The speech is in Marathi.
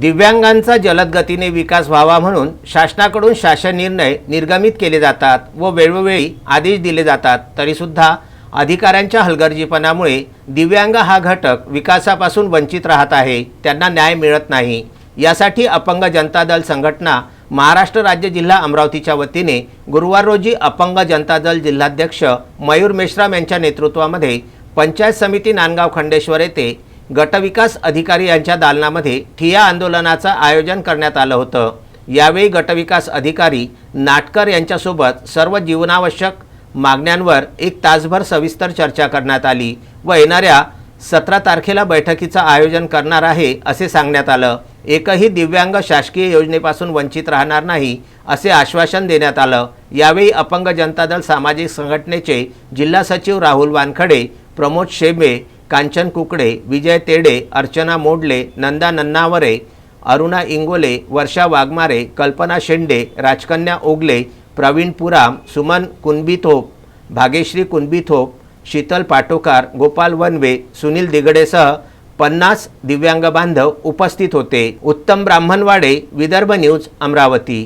दिव्यांगांचा जलद गतीने विकास व्हावा म्हणून शासनाकडून शासन निर्णय निर्गमित केले जातात व वेळोवेळी आदेश दिले जातात. तरीसुद्धा अधिकाऱ्यांच्या हलगर्जीपणामुळे दिव्यांग हा घटक विकासापासून वंचित राहत आहे. त्यांना न्याय मिळत नाही. यासाठी अपंग जनता दल संघटना महाराष्ट्र राज्य जिल्हा अमरावतीच्या वतीने गुरुवार रोजी अपंग जनता दल जिल्हाध्यक्ष मयूर मेश्राम यांच्या नेतृत्वामध्ये पंचायत समिती नांदगाव खंडेश्वर येथे गटविकास अधिकारी यांच्या दालनामध्ये ठिया आंदोलनाचं आयोजन करण्यात आलं होतं. यावेळी गटविकास अधिकारी नाटकर यांच्यासोबत सर्व जीवनावश्यक मागण्यांवर एक तासभर सविस्तर चर्चा करण्यात आली व येणाऱ्या सतरा तारखेला बैठकीचं आयोजन करणार आहे असे सांगण्यात आलं. एकही दिव्यांग शासकीय योजनेपासून वंचित राहणार नाही असे आश्वासन देण्यात आलं. यावेळी अपंग जनता दल सामाजिक संघटनेचे जिल्हा सचिव राहुल वानखडे प्रमोद शेबे कांचन कुकडे विजय तेडे अर्चना मोडले नंदा नन्नावरे अरुणा इंगोले वर्षा वाघमारे कल्पना शेंडे राजकन्या ओगले प्रवीण पुराम सुमन कुणबीथोप भाग्यश्री कुणबीथोप शीतल पाटोकार गोपाल वनवे सुनील दिगडेसह पन्नास दिव्यांग बांधव उपस्थित होते. उत्तम ब्राह्मणवाडे विदर्भ न्यूज अमरावती.